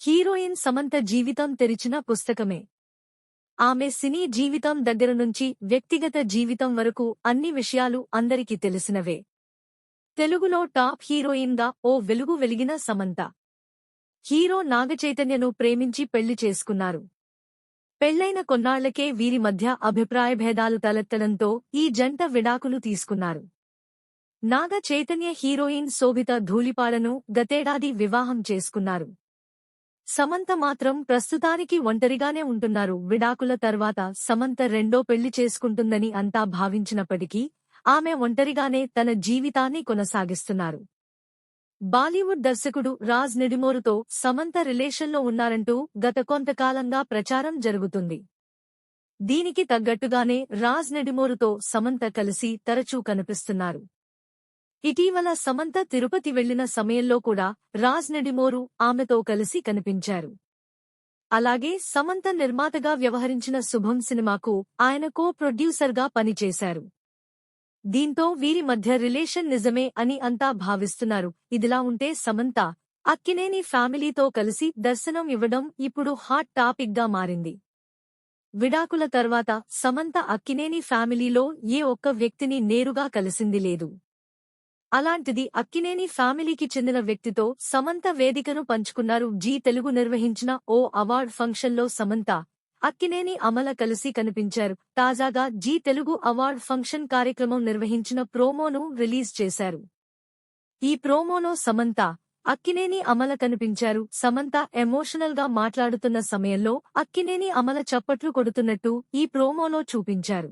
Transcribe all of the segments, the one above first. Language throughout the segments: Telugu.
హీరోయిన్ సమంత జీవితం తెరిచిన పుస్తకమే. ఆమె సినీ జీవితం దగ్గర నుంచి వ్యక్తిగత జీవితం వరకు అన్ని విషయాలు అందరికీ తెలిసినవే. తెలుగులో టాప్ హీరోయిన్గా ఓ వెలుగు వెలిగిన సమంత. హీరో నాగచైతన్యను ప్రేమించి పెళ్ళి చేసుకున్నారు. పెళ్ళైన కొన్నాళ్ళకే వీరి మధ్య అభిప్రాయ భేదాలు తలెత్తడంతో ఈ జంట విడాకులు తీసుకున్నారు. నాగ చైతన్య హీరోయిన్ శోభిత ధూళిపాలను గతేడాది వివాహం చేసుకున్నారు. సమంత మాత్రం ప్రస్తుతానికి ఒంటరిగానే ఉంటున్నారు. విడాకుల తర్వాత సమంత రెండో పెళ్ళి చేసుకుంటుందని అంతా భావించినప్పటికీ ఆమె ఒంటరిగానే తన జీవితాన్ని కొనసాగిస్తున్నారు. బాలీవుడ్ దర్శకుడు రాజ్ నిడిమోరుతో సమంత రిలేషన్లో ఉన్నారంటూ గత కొంతకాలంగా ప్రచారం జరుగుతుంది. దీనికి తగ్గట్టుగానే రాజ్ నెడిమోరుతో సమంత కలిసి తరచూ కనిపిస్తున్నారు. ఇటీవల సమంత తిరుపతి వెళ్ళిన సమయంలో కూడా రాజ్ నెడిమోరు ఆమెతో కలిసి కనిపించారు. అలాగే సమంత నిర్మాతగా వ్యవహరించిన శుభం సినిమాకు ఆయన కో ప్రొడ్యూసర్గా పనిచేశారు. దీంతో వీరి మధ్య రిలేషన్ నిజమే అని అంతా భావిస్తున్నారు. ఇదిలా ఉంటే సమంత అక్కినేని ఫ్యామిలీతో కలిసి దర్శనం ఇవ్వడం ఇప్పుడు హాట్ టాపిక్గా మారింది. విడాకుల తర్వాత సమంత అక్కినేని ఫ్యామిలీలో ఏ ఒక్క వ్యక్తిని నేరుగా కలిసింది లేదు. అలాంటిది అక్కినేని ఫ్యామిలీకి చెందిన వ్యక్తితో సమంత వేదికను పంచుకున్నారు. జీ తెలుగు నిర్వహించిన ఓ అవార్డ్ ఫంక్షన్లో సమంత అక్కినేని అమల కలిసి కనిపించారు. తాజాగా జీ తెలుగు అవార్డ్ ఫంక్షన్ కార్యక్రమం నిర్వహించిన ప్రోమోను రిలీజ్ చేశారు. ఈ ప్రోమోలో సమంత అక్కినేని అమల కనిపించారు. సమంత ఎమోషనల్గా మాట్లాడుతున్న సమయంలో అక్కినేని అమల చప్పట్లు కొడుతున్నట్టు ఈ ప్రోమోలో చూపించారు.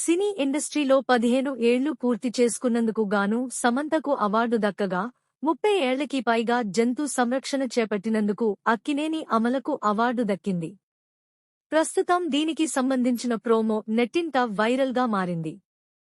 సినీ ఇండస్ట్రీలో పదిహేను ఏళ్ళు పూర్తి చేసుకున్నందుకు గాను సమంతకు అవార్డు దక్కగా ముప్పై ఏళ్ళకి పైగా జంతు సంరక్షణ చేపట్టినందుకు అక్కినేని అమలకు అవార్డు దక్కింది. ప్రస్తుతం దీనికి సంబంధించిన ప్రోమో నెట్టింట వైరల్గా మారింది.